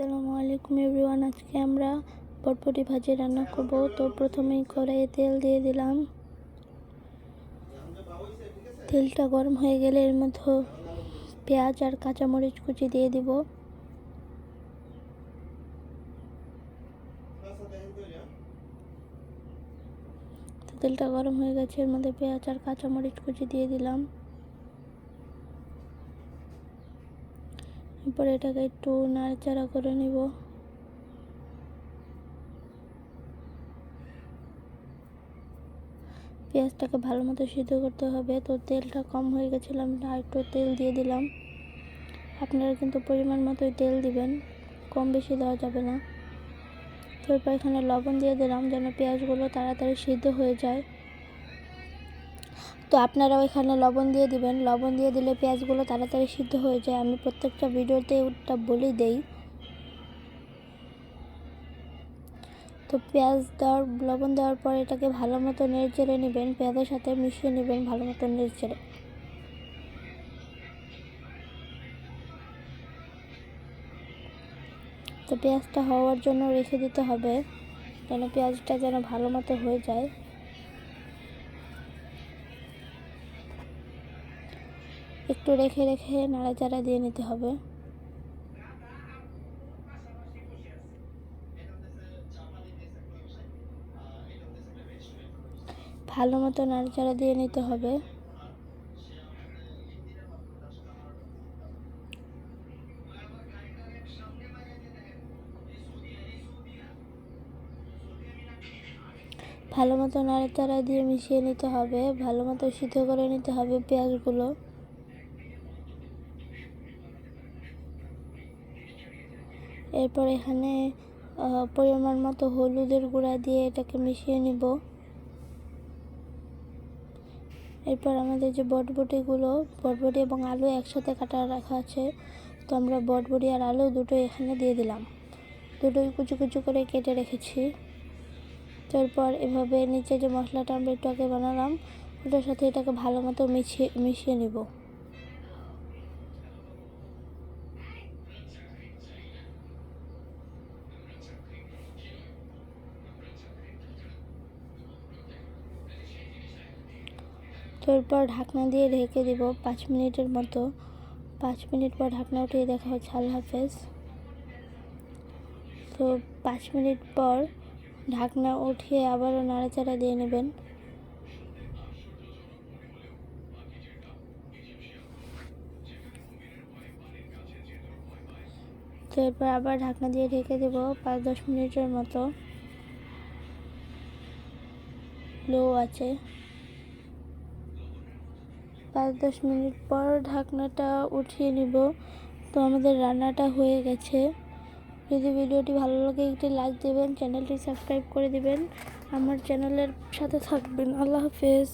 আসসালামু আলাইকুম এভরিওয়ান, আজকে আমরা পটপটি ভাজি রান্না করব। তো প্রথমেই কড়াইয়ে তেল দিয়ে দিলাম। তেলটা গরম হয়ে গেলে এর মধ্যে পেঁয়াজ আর কাঁচামরিচ কুচি দিয়ে দিব। তেলটা গরম হয়ে গেছে, এর মধ্যে পেঁয়াজ আর কাঁচামরিচ কুচি দিয়ে দিলাম। এরপর এটাকে একটু নাড়াচাড়া করে নিব। পেঁয়াজটাকে ভালো মতো সিদ্ধ করতে হবে। তো তেলটা কম হয়ে গেছিল, আমি একটু তেল দিয়ে দিলাম। আপনারা কিন্তু পরিমাণ মতোই তেল দিবেন, কম বেশি দেওয়া যাবে না। তো এখানে লবণ দিয়ে দিলাম, যেন পেঁয়াজগুলো তাড়াতাড়ি সিদ্ধ হয়ে যায়। তো আপনারাও এখানে লবণ দিয়ে দিবেন। লবণ দিয়ে দিলে পেঁয়াজগুলো তাড়াতাড়ি সিদ্ধ হয়ে যায়। আমি প্রত্যেকটা ভিডিওতে ওটা বলে দেই। তো পেঁয়াজ দেওয়ার, লবণ দেওয়ার পর এটাকে ভালো মতো নেড়ে নেবেন। পেঁয়াজের সাথে মিশিয়ে নেবেন ভালো মতো নেড়ে তো পেঁয়াজটা হওয়ার জন্য রেখে দিতে হবে। যেন পেঁয়াজটা যেন ভালো মতো হয়ে যায়। একটু রেখে রেখে নাড়াচাড়া দিয়ে নিতে হবে। ভালো মতো নাড়াচাড়া দিয়ে নিতে হবে। ভালো মতো নাড়াচাড়া দিয়ে মিশিয়ে নিতে হবে। ভালো মতো সিদ্ধ করে নিতে হবে পেঁয়াজগুলো। এরপর এখানে পরিমাণ মতো হলুদের গুঁড়া দিয়ে এটাকে মিশিয়ে নিব। এরপর আমাদের যে বটবটিগুলো, বটবটি এবং আলু একসাথে কাটা রাখা আছে, তো আমরা বটবটি আর আলু দুটো এখানে দিয়ে দিলাম। দুটোই কুচু কুচু করে কেটে রেখেছি। তারপর এভাবে নিচে যে মশলাটা আমরা একটু আগে বানালাম, ওটার সাথে এটাকে ভালো মতো মিশিয়ে মিশিয়ে নিব। এরপর ঢাকনা দিয়ে ঢেকে দিব পাঁচ মিনিটের মতো। পাঁচ মিনিট পর ঢাকনা উঠিয়ে দেখা হচ্ছে আল হাফেজ। তো পাঁচ মিনিট পর ঢাকনা উঠিয়ে আবারও নাড়াচাড়া দিয়ে নেবেন। তো এরপর আবার ঢাকনা দিয়ে ঢেকে দেব পাঁচ দশ মিনিটের মতো। লো আছে। পাঁচ দশ মিনিট পর ঢাকনাটা উঠিয়ে নিব। তো আমাদের রান্নাটা হয়ে গেছে। যদি ভিডিওটি ভালো লাগে একটি লাইক দেবেন, চ্যানেলটি সাবস্ক্রাইব করে দেবেন। আমার চ্যানেলের সাথে থাকবেন। আল্লাহ হাফেজ।